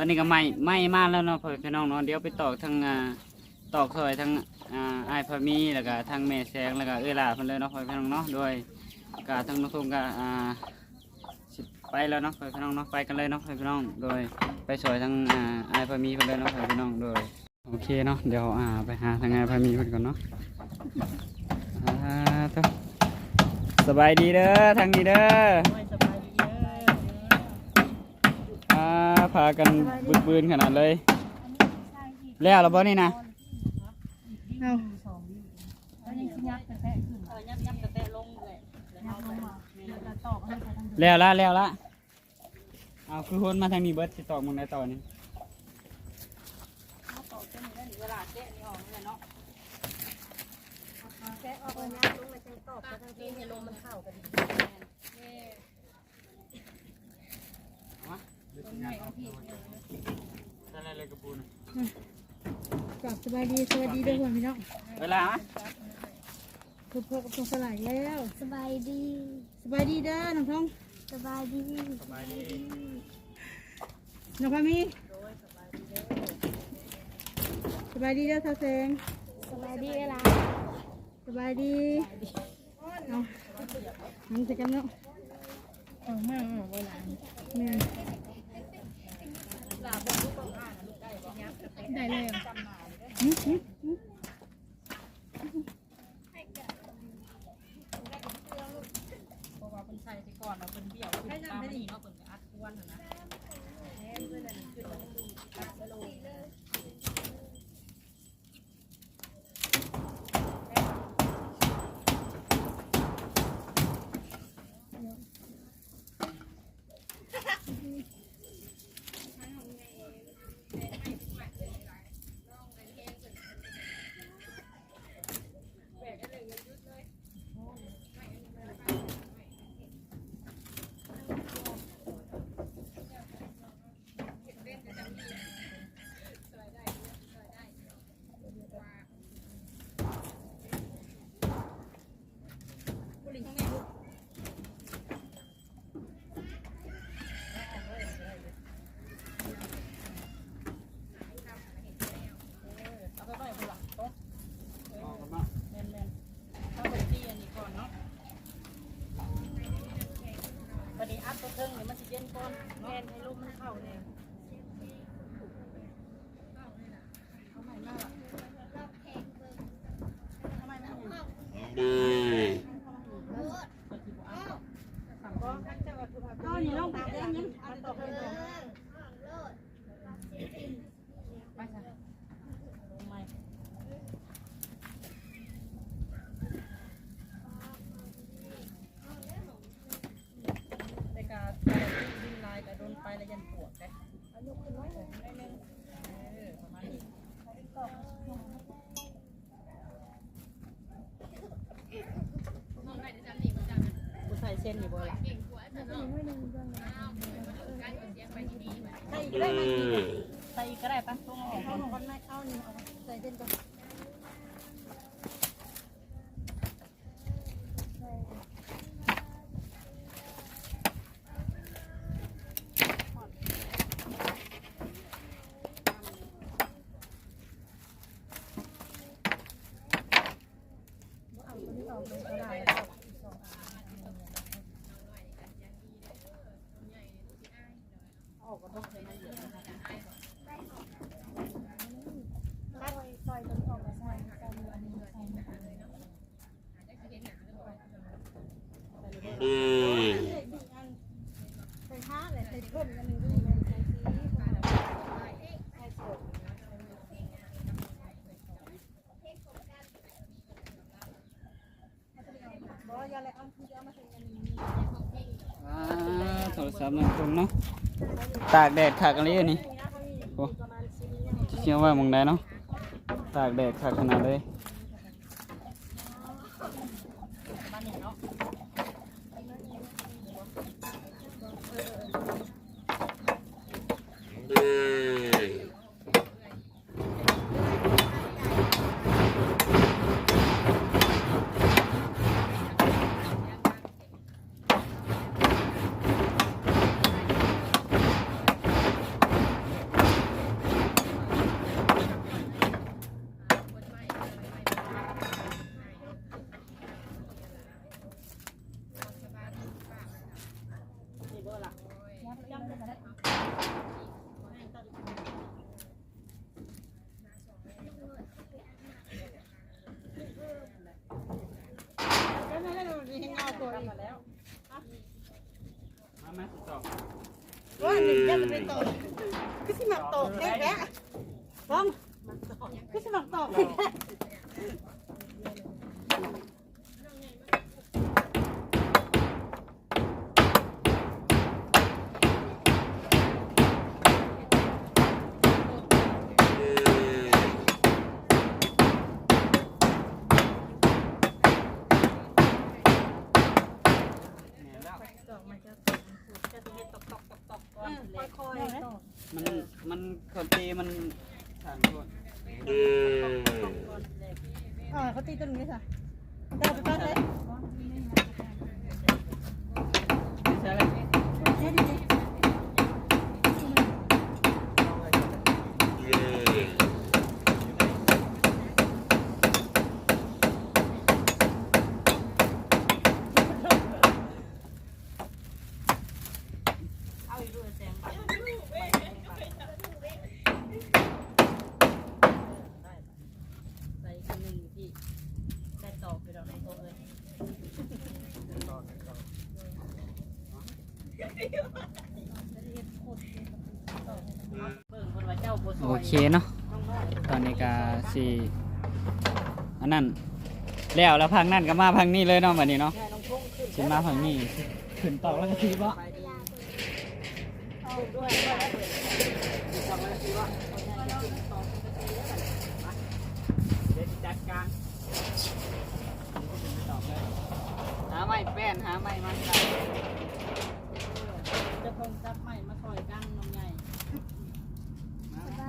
ตอนนี้ก็ไม่ไม่มาแล้วเนาะพ่อพี่น้องเนาะเดี๋ยวไปตอกทางอ่าตอกซอยทางอ่าอ้ายพามีแล้วก็ทางแม่แสงแล้วก็เอ้ยลาเพิ่นเลยเนาะพ่อพี่น้องเนาะโดยกาทางน้องทุ่งก็อ่าสิไปแล้วเนาะพ่อพี่น้องเนาะไปกันเลยเนาะพ่อพี่น้องโดยไปซอยทางอ่าอ้ายพามีเพิ่นเลยเนาะพ่อพี่น้องโดยโอเคเนาะเดี๋ยวอ่าไปหาทางไอ้ายพามีเพิ่นก่อนเนาะอ่าต่อสบายดีเด้อทางนี้เด้อา พากันบึกบืนขนาดเลย แล้วเราบ่นี่นะเอาแล้วยังสิยับกระแทกขึ้นเออยับยับกระแตะลงเลยแล้วยัเอาบไปลงมาแล้วก็ตอกให้ไปทางเดิมแล้วละแล้วละเอาคือคนมาทางนี้เบิดสิตอกมึงได้ต่อนี่เอาต่อเส้นนี้เวลาแกะนี่ออกเลยเนาะแกะออกเลยนะลงมาจังตอกไปทางนี่ให้ลมมันเข้ากันดีนี่ อะไรเลยกระปูนกลับสบายดีสวัสดีด้วยพี่น้องเวลาไหมคือพวกกับพวกสลายแล้วสบายดี สบายดีเด้อน้องทองสบายดีสบายดีน้องพามีสบายดีเด้อท่าแสงสบายดีเวลาสบายดีเอาหันจะกันเนาะเออแม่เวลาแม่ ได้เลยหึหึหึเพราะว่าเป็นใส่ไปก่อนแล้วเป็นเบี้ยวขึ้นตามนี่เนาะเป็นอัดควนนะ Yeah. นอยู่บ่ล่ะใส่อีกก็ได้ไหมใส่อีกก็ได้ปะตรงออก เข้าหนูกันไม่เข้านี่เอาใส่เส้นก่อน ใส่ผ้าเลยใส่ก้นกันหนึ่งด้วยใส่สีบอกอย่าอะไรเอาคื อ่าโทรศัพท์น้องตรงเนาะตากแดดขากอะไรอันนี่โอ้เชื่อว่ามึงได้เนาะตากแดดขากขนาดเลย นึ่งยันจะไปตกคือสิมักตกแค่แค่บ้องคือสิมักตกแค่ เนี่ยแล้ว ตกมันจะจะต้องเห็นตกตกตกตกก่อนค่อยๆตก มันมันคนตีมันสามคนอ่าเขาตีต้นนี้ค่ะเดาไปต้นเลยใช่เลย เฮ้ยดิ เอาอีกด้วยแสงบัตรใส่คนหนึ่งที่ได้ตอกไปดอกในโต๊ะเลยเบิ่งคนว่าเจ้าบัวซ โอเคเนาะตอนนี้ก็สิอันนั้นแล้วแล้วพังนั่นก็มาพังนี่เลยเนาะวันนี้เนาะแม่น้องพงขึ้นสิมาพังนี่ขึ้นตอกแล้วก็ทีบ่ไปดีเอาด้วยด้วยเดี๋ยวจัดการหาไม้แป้นหาไม้มันจะคงจับใหม่มาซอยกันน้องใหญ่ สบ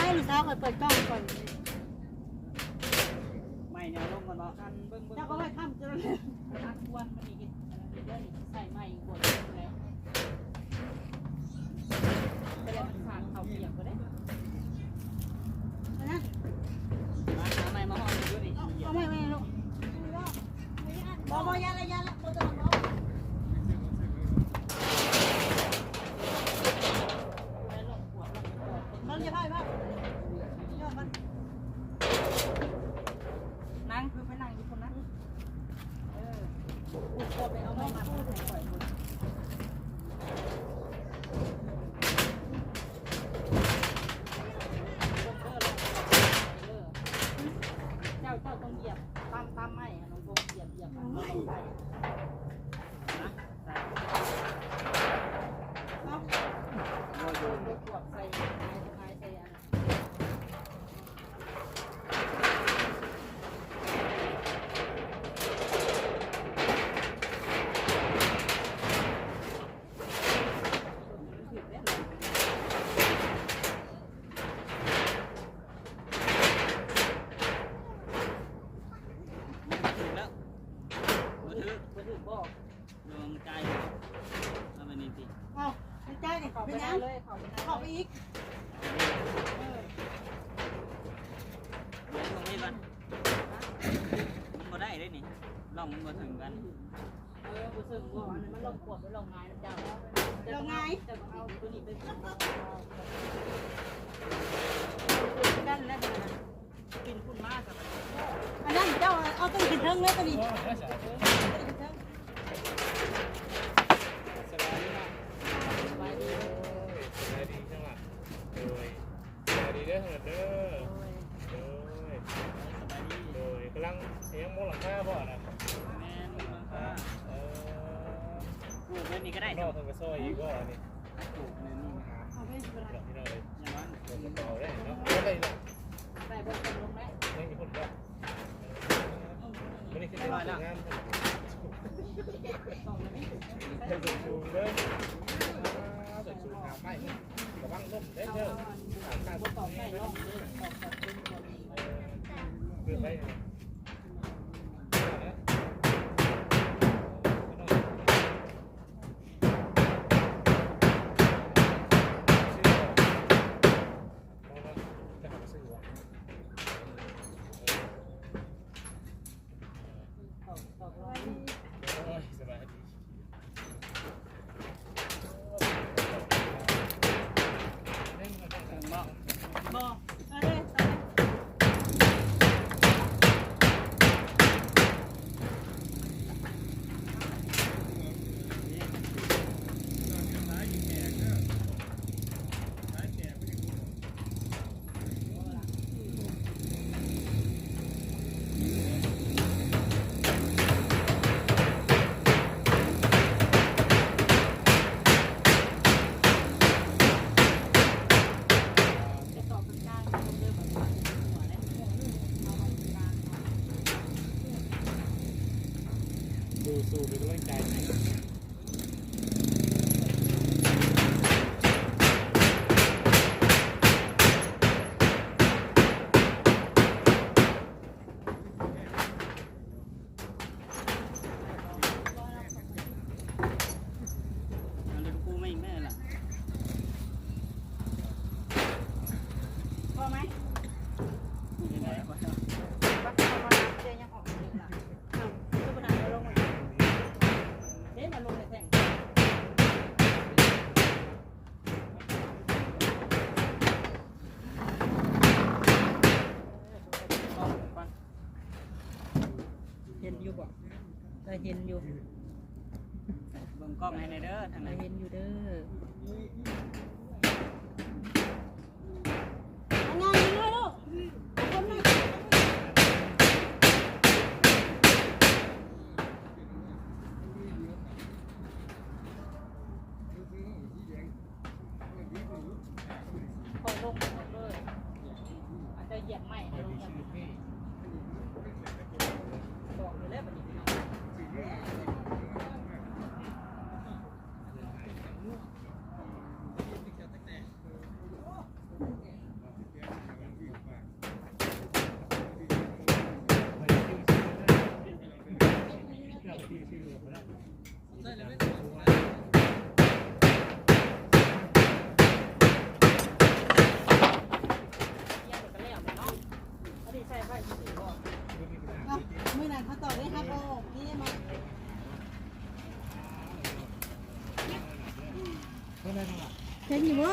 ายดี ไปลูกสาวคอยเปิดกล้องก่อนไม้เนี่ยลงกันเนาะกันเบิ่งเบิ่งเจ้าก็ไว้ข้ามจะเลยทักวันมันอีกเดี๋ยวนี้ใส่ใหม่กดเลยจะได้มันขาดเขาเปียกก็ได้นะ มาหาไม้มาห้องอยู่นี่ เอาไม่ไม่ลูกบอบอยาละยาละบอจะบอมันจะพ่ายพ่ายยอดมันนั่งคือไปนั่งอยู่คนนั้นเออพูดก็ไปเอาไม้มาพูดปล่อยคนเจ้าเจ้าต้องเหยียบตามตามไม้น้องโบเหยียบเหยียบไม่ใส่นะใส่เอาโยนไปขวบใส่ไม้ไม้ใส่อัน ถึงแล้วบ่ถือ ไปถึงบ่ ลงใจเอาไปนี่สิ เอาไม่ใช่เนี่ยเขาไปได้เลยเขาไปเขาไปอีก เดี๋ยวลงนี่มันมันบ่ได้เด้นี่ลองมันบ่ถึงกัน เอ งว่าอันนั้นมันลงขวดหรือลงไงนะเจ้าลงไงจะเอาตัวนี้ไปกันแล้วกินคุณมากอันนั้นเจ้าเอาตัวกินเทิงเลยตัวนี้สบายดีเนาะสบายดีสบายดีจังหวะโดยสบายดีเด้อเถิดเด้อโดยสบายดีโดยกำลังเลี้ยงหมูหลังคาบ่นะ แม่นบ่ค่ะ เออ ปลูกไว้ นี่ก็ได้นะอกทงกระซอยอีกบ่นี่ปลูกในนี่เอาไปสิบดอกที่เราเลยอย่างนั้นโดนกระเป๋าได้เนาะไม่ได้เนาะได้บนตรงลงได้ไม่มีคนก็ไม่ได้คิดว่าจะงามส่งเลยไหมให้สุดชูเลยสุดชูหาไม้ระวังล้มได้เด้อการต่อใส่ร่องเลยต่อต่อเป็นตัวนี้เกินไป ล้องให้ในเด้อทางไหน เห็นอยู่เด้อ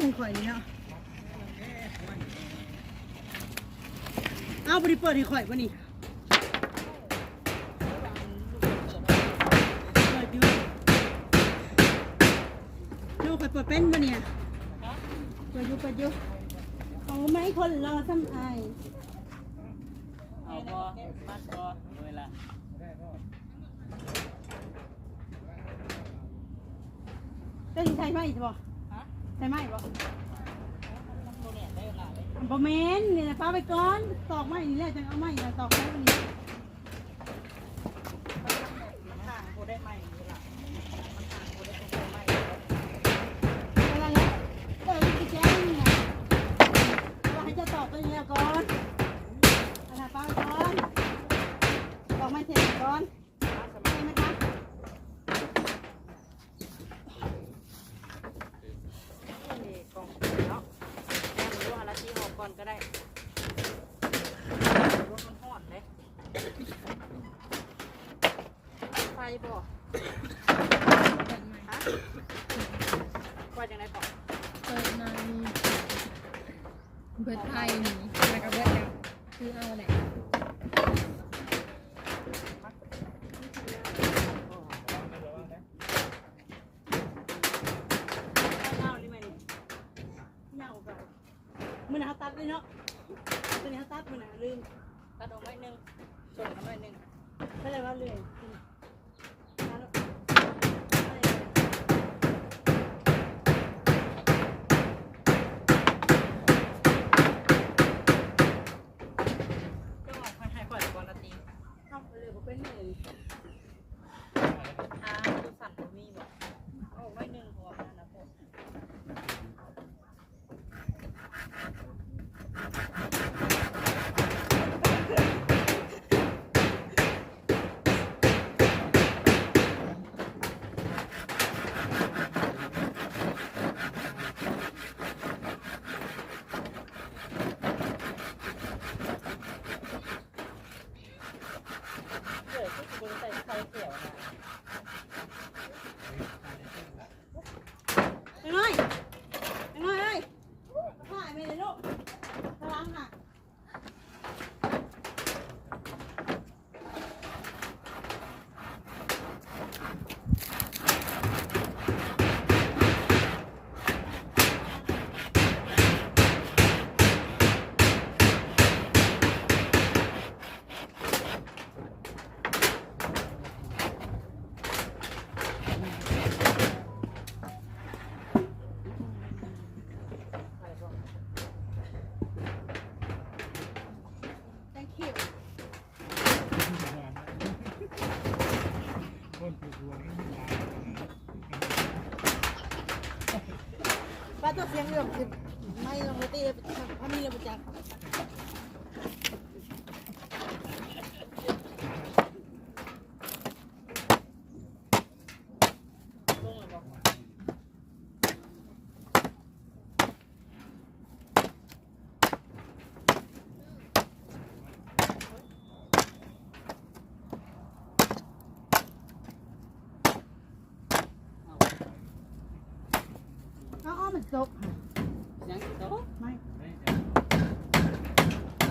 มันข่อยนี่เะเอาบริเปิดให้ข่อยบ่นี่เปิดอยู่ลูกข่อยเปิดเป็นบ่เนี่ยเปิดอยู่เปิดอยู่เอาไม้คนรอซ้ำไอเอาบ่มัดบ่เวลาได้นใช่ไหมอีก ใช่ไหมบ่บ่เมนเนี่ยะป้าไปก่อนตอกไม้นี่แหละจะเอาไม้นะตอกไม้นี่ Benedetto.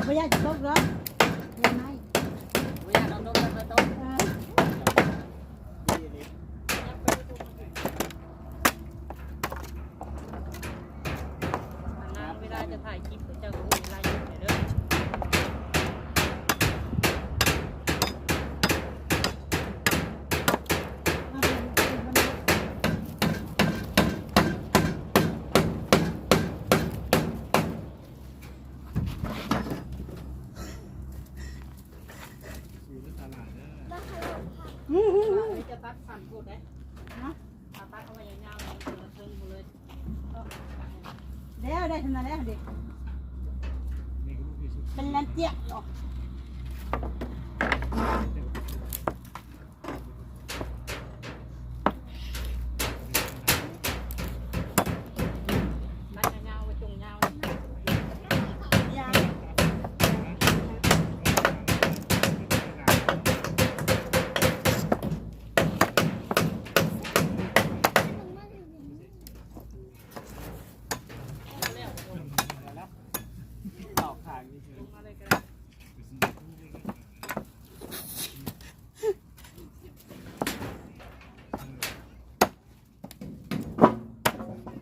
ไม่อยากจะตกหรอกยังไง บ่อยากเอานมแล้วก็โต เออ นานเวลาจะถ่ายคลิปเจ้าก็มีเวลาอยู่เด้อ เอาเป็นเป็นวันนี้ บ้าขยม ว่าจะตัดสั่นพูดได้ นะ ตัดตัดเอาไว้ยาวๆเลยเชิงเชิงหมดเลย แล้วได้ทำไมแล้วเด็กเป็นลันเจียกหรอก ตัดยาวๆไว้จงยาวเลย ยาง ตอกทางนี่คือ มาเลยก็ได้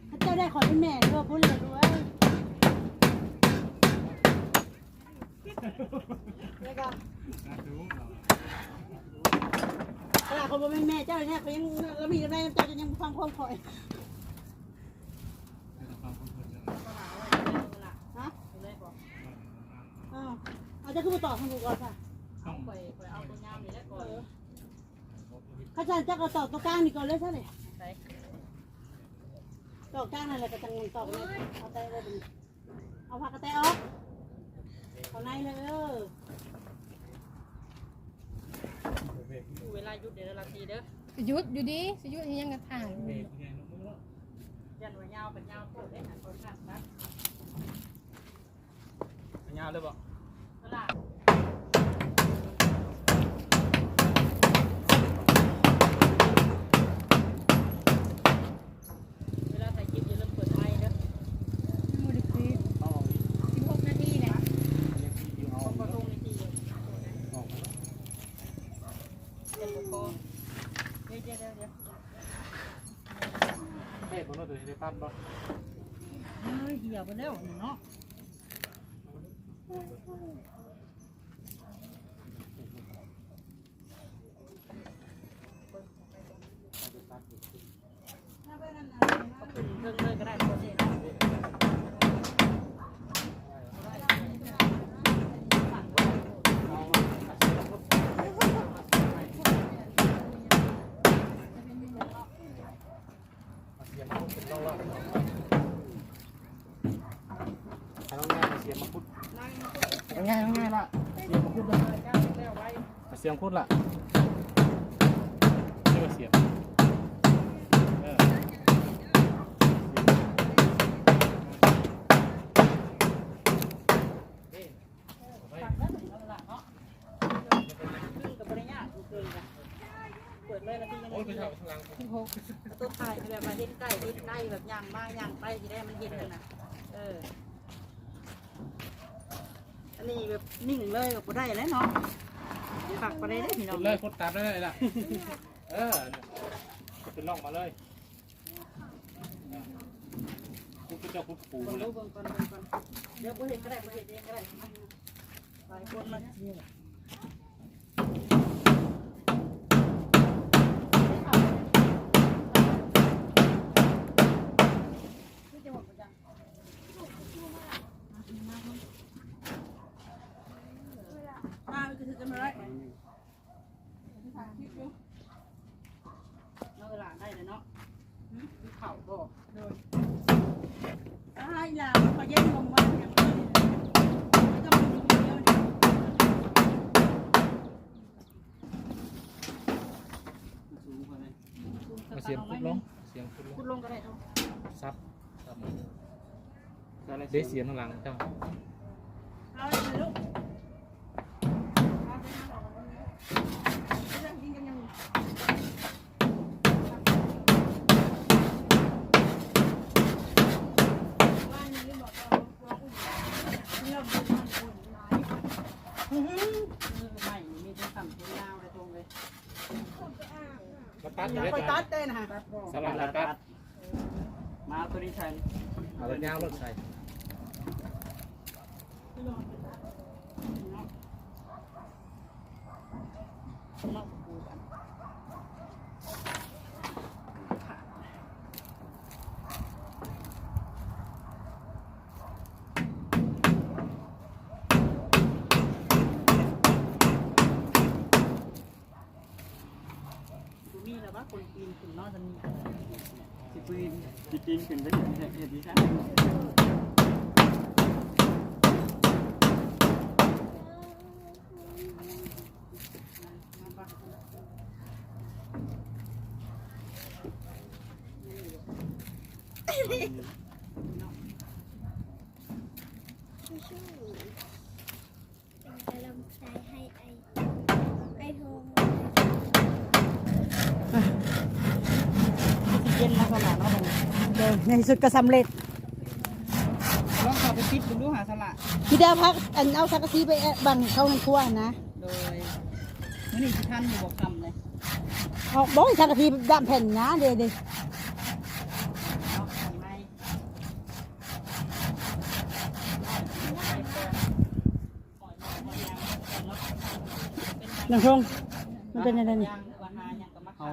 ถ้าเจ้าได้ขอเป็นแม่ด้วยพูดเลยด้วยแล้วก็ตลาด คนเป็นแม่เจ้าเนี่ยเขายังเรามีอะไรเจ้าจะยังฟังความคอยฮะเลยบอกอ้าวเอาจะขึ้นมาต่อทางกูก่อนค่ะเอาไปไปเอาตัวยาวนี่แล้วก่อนข้าจันเจ้าก็ต่อตัวกลางนี่ก่อนเลยใช่ไหมใส่ต่อกลางนั่นแหละก็จังต่อเลยเอาแต่เลยเอาผักกระแตออกเอาในเลยเอออยู่เวลาหยุดเดี๋ยวเราตีเด้อ สยุดอยู่ดีสยุดยังกระถางยันว่ายาวเป็นยาวโคตรได้หันคนข้างนะยาวเลยบ่ตลาด บ่เหี่ยวไปแล้วเนาะ สียงพุดละนี่ก็เสียบเออตักแล้วถึงแล้วล่ะเนาะขึ้นกับบริญญาเกินกันเปิดเลยนาทียังโอ้ยไปไม่ทางหลังสิบหกตัวถ่ายแบบมาเห็นใกล้เห็นใกล้แบบย่างมาย่างไปทีแรกมันเห็นเลยนะเออ อันนี้แบบนิ่งเลยแบบได้แล้วเนาะ ฝักไปได้พี่น้พุองดเลยพุดตามได้เลยล่ะ เออเป็นร่องมาเลยพุดก็จะพุดปูเบิ่งเลดูยเบิ่งก่อนเบิ่งก่อนเดี๋ยวบ่เห็นก็ได้บ่เห็นเองก็ได้หลายคนมัน มาอย่างนี้ไม่ต้องมีเดียวเนี่ยสูงกว่าเลยมาเสียงพุดลง เสียงพุดลพูงดลงก็ได้เนาะซับซับก็เลยเด้เสียงข้างหลังเจ้าเอาเลยลูกเอาไปนั่งออก มาตัดออย่ยู่าได้ไปจ้ะตัดเต้นฮะสลับมาตัดมาเอาตัวนี้ใช้เอาแต่ยาวรถใส่ดูมีแล้วว่าคนปีนขึ้นนอกจะมี สิปืน สิปีนขึ้นไปเห็ดเห็ดดีซ่าสู้ๆเป็นก เย็นแล้วก็หลานเนาะเดินในที่สุดก็สำเร็จลองเข้าไปปิดดูหาสละพี่ดาวพักอันเอาสักกะสีไปบังเข้าในครัวนะโดยมื้อนี้สิทันอยู่บ่คำเลยเอาบ่สักกะสีดำแผ่นนะเดี๋ยวเดี๋ยวเนาะไม่น้องชงมันเป็นอะไรนี่ยังว่าหายังก็มา เอา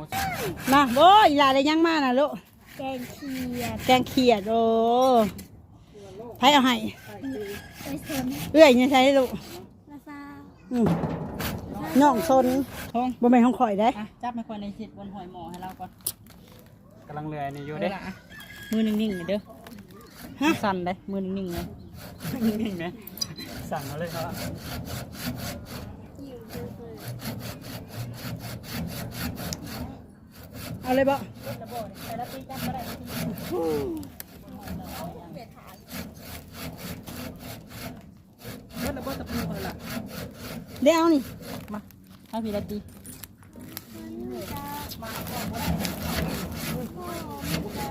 มาโอ้ยหลานอะไรยังมาน่ะลูก แกงเขียดแกงเขียดโอ้ไผเอาให้ไปสนเอื้อยยังใช้ลูกละซาอืมน้องซนทงบ่แม่นของข่อยได้ อะจับไม่ค่อยในสิทธิ์บนหอยหมอให้เราก่อนกำลังเลื่อยนี่อยู่เด้เด้อมือนิ่งๆนี่เด้อฮะ สั่นเลยมือนิ่งๆเลยนิ่งๆนะสั่งเอาเลยครับ อยู่ เยอะเลยเอาเลยบ่จะบอกแต่ละปีจับบ่ได้เบิดละเบิดตะปูเพิ่นล่ะเดี๋ยวเอานี่ มาให้พี่ละตีมันไม่ได้พ่อไม่ได้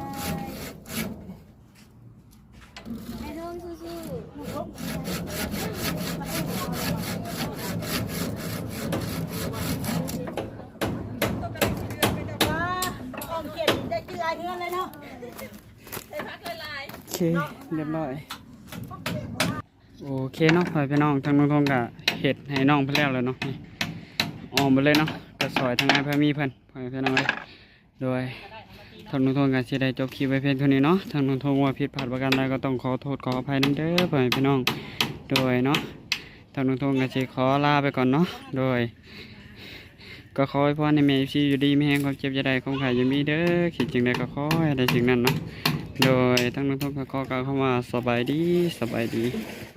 ไอโทงสู้ว้ เคเรียบร้อย โอเคเนาะพ่อพี่น้องทางน้องทงกะเห็ดให้น้องเพิ่นแล้วแล้วเนาะออมไปเลยเนาะกระซอยทางนายพระมีเพิ่นพ่อพี่น้องเลยโดยทางน้องทงกะสิได้จบคลิปไว้เพียงเท่านี้เนาะทางน้องทงว่าผิดพลาดประการใดก็ต้องขอโทษขออภัยนำเด้อพ่อพี่น้อง โดยเนาะทางน้องทงกะสิขอลาไปก่อนเนาะโดยก็ขอให้พ่อในเมซีอยู่ดีไม่แห้งความเจ็บจะได้ความขายจะมีเด้อคิดจึงใดก็ขอให้ได้สิ่งนั้นเนาะ โดยทั้งน้องทงก็กล่าวเข้ามาสบายดีสบายดี